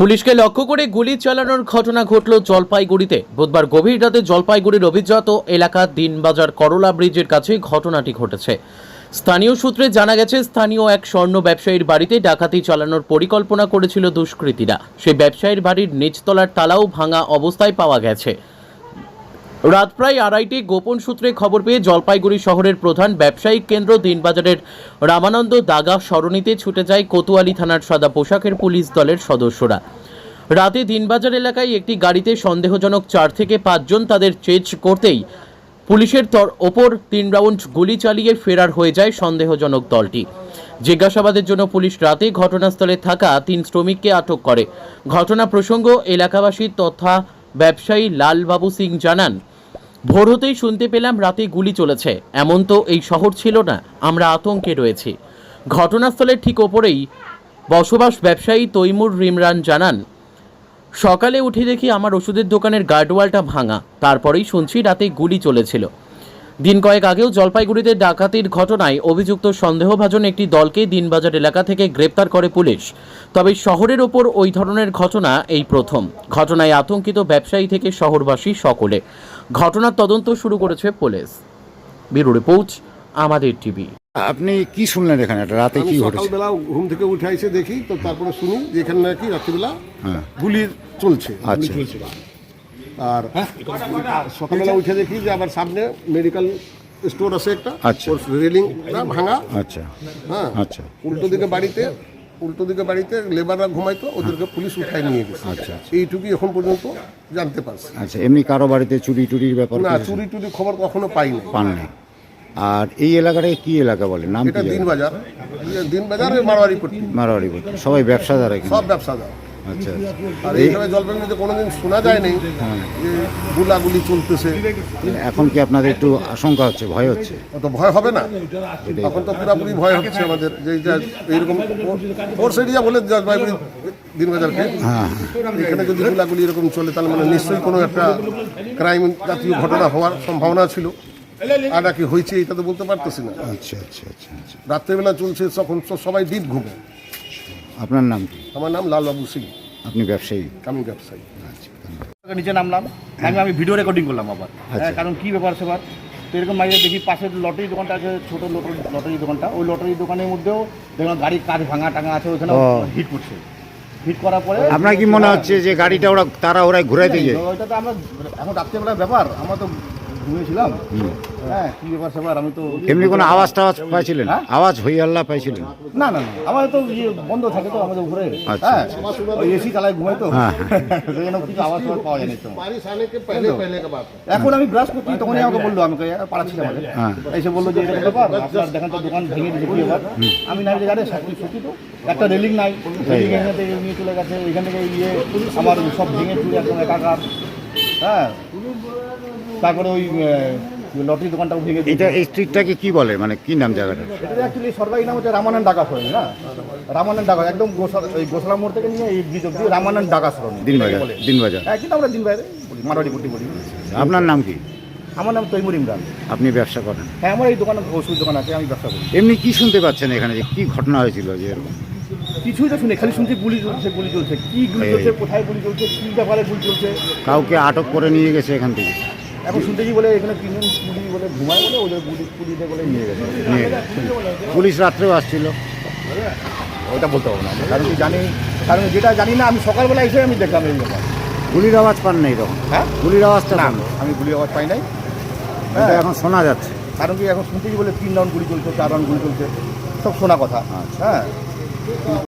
পুলিশকে লক্ষ্য করে গুলি চালানোর ঘটনা ঘটল জলপাইগুড়িতে। বুধবার গভীর রাতে জলপাইগুড়ির অভিজাত এলাকা দিনবাজার করলা ব্রিজের কাছে ঘটনাটি ঘটেছে। স্থানীয় সূত্রে জানা গেছে, স্থানীয় এক স্বর্ণ ব্যবসায়ীর বাড়িতে ডাকাতি চালানোর পরিকল্পনা করেছিল দুষ্কৃতীরা। সেই ব্যবসায়ীর বাড়ির নিচতলার তালাও ভাঙা অবস্থায় পাওয়া গেছে। রাত প্রায় আড়াইটে গোপন সূত্রে খবর পেয়ে জলপাইগুড়ি শহরের প্রধান ব্যবসায়িক কেন্দ্র দিনবাজারের রামানন্দ দাগা সরণিতে ছুটে যায় কোতোয়ালি থানার সাদা পোশাকের পুলিশ দলের সদস্যরা। রাতে দিনবাজার এলাকায় একটি গাড়িতে সন্দেহজনক চার থেকে পাঁচজন তাদের চেজ করতেই পুলিশের তর, ওপর তিন রাউন্ড গুলি চালিয়ে ফেরার হয়ে যায় সন্দেহজনক দলটি। জিজ্ঞাসাবাদের জন্য পুলিশ রাতে ঘটনাস্থলে থাকা তিন শ্রমিককে আটক করে। ঘটনা প্রসঙ্গ এলাকাবাসী তথা ব্যবসায়ী লালবাবু সিং জানান, ভোর হতেই শুনতে পেলাম রাতে গুলি চলেছে। এমন তো এই শহর ছিল না, আমরা আতঙ্কে রয়েছি। ঘটনাস্থলের ঠিক ওপরেই বসবাস ব্যবসায়ী তৈমুর রিমরান জানান, সকালে উঠে দেখি আমার ওষুধের দোকানের গার্ডওয়ালটা ভাঙা, তারপরেই শুনছি রাতে গুলি চলেছিল। দিন কয়েক আগেও জলপাইগুড়িতে ডাকাতির ঘটনায় অভিযুক্ত সন্দেহভাজন একটি দলকে দিনবাজার এলাকা থেকে গ্রেপ্তার করে পুলিশ। তবে শহরের ওপর ওই ধরনের ঘটনা এই প্রথম। ঘটনায় আতঙ্কিত ব্যবসায়ী থেকে শহরবাসী সকলে। ঘটনার তদন্ত শুরু করেছে পুলিশ। ব্যুরো রিপোর্ট আমাদের টিভি। আপনি কি শুনলেন এখানে? একটা রাতে কি ঘটেছে? সকালবেলা ঘুম থেকে উঠে এসে দেখি তো তারপরে শুনি যে এখানে নাকি রাত্রিবেলা হ্যাঁ। গুলি চলছে আচ্ছা। আর সকালবেলা উঠে দেখি যে আবার সামনে মেডিকেল স্টোর আছে একটা। আচ্ছা। ওর রেলিং ভাঙা। আচ্ছা। হ্যাঁ। আচ্ছা। উল্টো দিকে বাড়িতে উল্টো দিকে বাড়িতে লেবাররা ঘুমাইতো ওদেরকে পুলিশ উঠায় নিয়ে গেছে। আচ্ছা, এইটুকুই এখন পর্যন্ত জানতে পারছি। আচ্ছা এমনি কারও বাড়িতে চুরি টুরির ব্যাপার না চুরি টুরি খবর কখনো পাইনি পাননি আর এই এলাকাটাকে কি এলাকা বলে? নাম এটা কি দিন জায়গা? বাজার দিন বাজারে মারোয়ারি পট্টি মারোয়ারি। সবাই ব্যবসাদার সব ব্যবসাদার। আচ্ছা। আর এইখানে জলপাইগুড়িতে কোনোদিন শোনা যায় নাই যে গুলাগুলি চলতেছে। এখন কি আপনাদের একটু আশঙ্কা হচ্ছে ভয় হচ্ছে? অত ভয় হবে না। এখন তো পুরোপুরি ভয় হচ্ছে আমাদের যে এইরকম ওর সাইডে যা বলে জলপাইগুড়ি দিনবাজারকে হ্যাঁ এখানে যদি গুলাগুলি এরকম চলে তাহলে মানে নিশ্চয়ই কোনো একটা ক্রাইম জাতীয় ঘটনা হওয়ার সম্ভাবনা ছিল। আর নাকি হয়েছে এটা তো বলতে পারতেছি না। আচ্ছা আচ্ছা আচ্ছা আচ্ছা। রাত্রেবেলা চলছে তখন সবাই দ্বীপ ঘুমে। আপনার নাম কি? আমার নাম লালবাবু সিং। আপনি ব্যবসায়ী? আমি ব্যবসায়ী। আচ্ছা নিচে নামলাম আমি আমি ভিডিও রেকর্ডিং করলাম আবার। হ্যাঁ, কারণ কি ব্যাপার সেবার? তো এরকম মাঝে দেখি পাশের লটারি দোকানটা আছে ছোট লটারি লটারি দোকানটা। ওই লটারি দোকানের মধ্যেও দেখলাম গাড়ির কাজ ভাঙা টাঙা আছে ওইখানে হিট করছে। হিট করার পরে আপনার কি মনে হচ্ছে যে গাড়িটা ওরা তারা ওরাই ঘুরাইতে দিয়ে ওইটা তো আমরা এখন রাত্রেবেলার ব্যাপার। আমরা তো ঘুমিয়েছিলাম হ্যাঁ কি ব্যাপার স্যাপার আমি তো এমনি কোনো আওয়াজ টাওয়াজ হ্যাঁ? পাইছিলেন? আওয়াজ হই আল্লাহ পাইছিলেন? না না আমার তো ইয়ে বন্ধ থাকে তো আমাদের ঘরে। আচ্ছা, হ্যাঁ আচ্ছা, আচ্ছা। এসি চালায় ঘুমাই তো। হ্যাঁ, হ্যাঁ। সেই কিছু আওয়াজ টাওয়াজ পাওয়া যায়নি তো। এখন আমি ব্রাশ করছি তখনই আমাকে বলল আমাকে পাড়া ছিল আমাদের এসে বলল যে এটা ব্যাপার? আপনার দেখেন তো দোকান ভেঙে দিয়েছে কি ব্যাপার? আমি না জানি সাকরি সত্যি তো। একটা রেলিং নাই। রেলিং এখানে নিয়ে চলে গেছে। এখান থেকে ইয়ে আমার সব ভেঙে চুরে একদম একাকার। হ্যাঁ। তারপরে ওই লটারি দোকানটাও ভেঙে এটা এই স্ট্রিটটাকে কি বলে? মানে কি নাম জায়গাটা? এটা অ্যাকচুয়ালি সরকারি নাম হচ্ছে রামানন্দ ডাকা সরণি না? রামানন্দ ডাকা একদম এই গোসলা মোড় থেকে নিয়ে এই ব্রিজ অব্দি রামানন্দ ডাকা সরণি দিনবাজার। দিনবাজার। হ্যাঁ কিন্তু আমরা দিনবাজারে বলি মারোয়ারি বলি। আপনার নাম কি? আমার নাম তৈমুর ইমরান। আপনি ব্যবসা করেন? হ্যাঁ আমার এই দোকানে ওষুধ দোকান আছে আমি ব্যবসা করি। এমনি কি শুনতে পাচ্ছেন এখানে? যে কি ঘটনা হয়েছিল যে এরকম? কিছুই তো শুনে খালি শুনছি গুলি চলছে গুলি চলছে। কি গুলি চলছে কোথায় গুলি চলছে কি ব্যাপারে গুলি চলছে? কাউকে আটক করে নিয়ে গেছে এখান থেকে? এখন শুনতে কি বলে এখানে তিনজন পুলিশ বলে ঘুমায় বলে ওদের পুলিশ পুলিশে বলে নিয়ে গেছে। পুলিশ রাত্রেও আসছিল। ওইটা বলতে পারব না। কারণ কি জানি কারণ যেটা জানি না আমি সকালবেলা এসে আমি দেখলাম এই ব্যাপার। গুলির আওয়াজ পান নেই তখন? হ্যাঁ? গুলির আওয়াজটা না আমি গুলির আওয়াজ পাই নাই। এটা এখন শোনা যাচ্ছে। কারণ কি এখন শুনতেই বলে তিন রাউন্ড গুলি চলছে চার রাউন্ড গুলি চলছে সব শোনা কথা। হ্যাঁ।